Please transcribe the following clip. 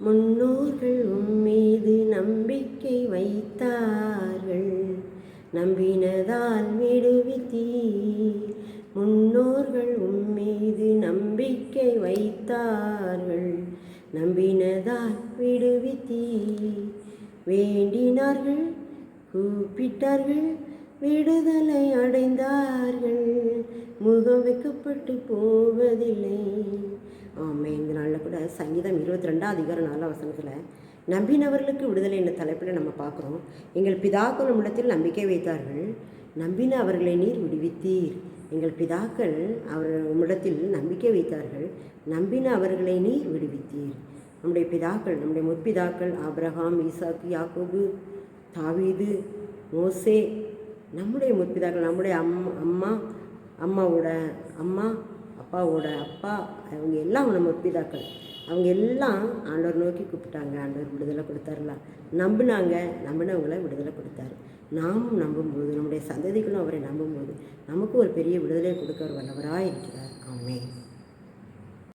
முன்னோர்கள் உம்மீது நம்பிக்கை வைத்தார்கள். நம்பினதால் விடுவித்தீர். முன்னோர்கள் உம்மீது நம்பிக்கை வைத்தார்கள். நம்பினதால் விடுவித்தீர். வேண்டினார்கள் கூப்பிட்டார்கள் விடுதலை அடைந்தார்கள். முகம் வைக்கப்பட்டு போவதில்லை. சங்கீதம் இருபத்தி ரெண்டாம் அதிகாரம் நாலாம் வசனத்தில் நம்பினவர்களுக்கு விடுதலை என்ற தலைப்பில் நம்ம பார்க்குறோம். எங்கள் பிதாக்கள் நம்மிடத்தில் நம்பிக்கை வைத்தார்கள். நம்பின அவர்களை நீர் விடுவித்தீர். எங்கள் பிதாக்கள் அவர் உம்மிடத்தில் நம்பிக்கை வைத்தார்கள். நம்பின அவர்களை நீர் விடுவித்தீர். நம்முடைய பிதாக்கள் நம்முடைய முற்பிதாக்கள் ஆப்ரஹாம் ஈசாக்கு யாக்கோபு தாவீது மோசே நம்முடைய முற்பிதாக்கள் நம்முடைய அம் அம்மா அம்மாவோட அம்மா அப்பாவோட அப்பா அவங்க எல்லாம் நம்ம முற்பிதாக்கள். அவங்க எல்லாம் ஆண்டவர் நோக்கி கூப்பிட்டாங்க. ஆண்டவர் விடுதலை கொடுத்தாருல. நம்பினாங்க. நம்பினவங்கள விடுதலை கொடுத்தாரு. நாமும் நம்பும்போது நம்முடைய சந்ததிகளும் அவரை நம்பும்போது நமக்கு ஒரு பெரிய விடுதலை கொடுக்க ஒரு வல்லவராக இருக்கிறார். ஆமே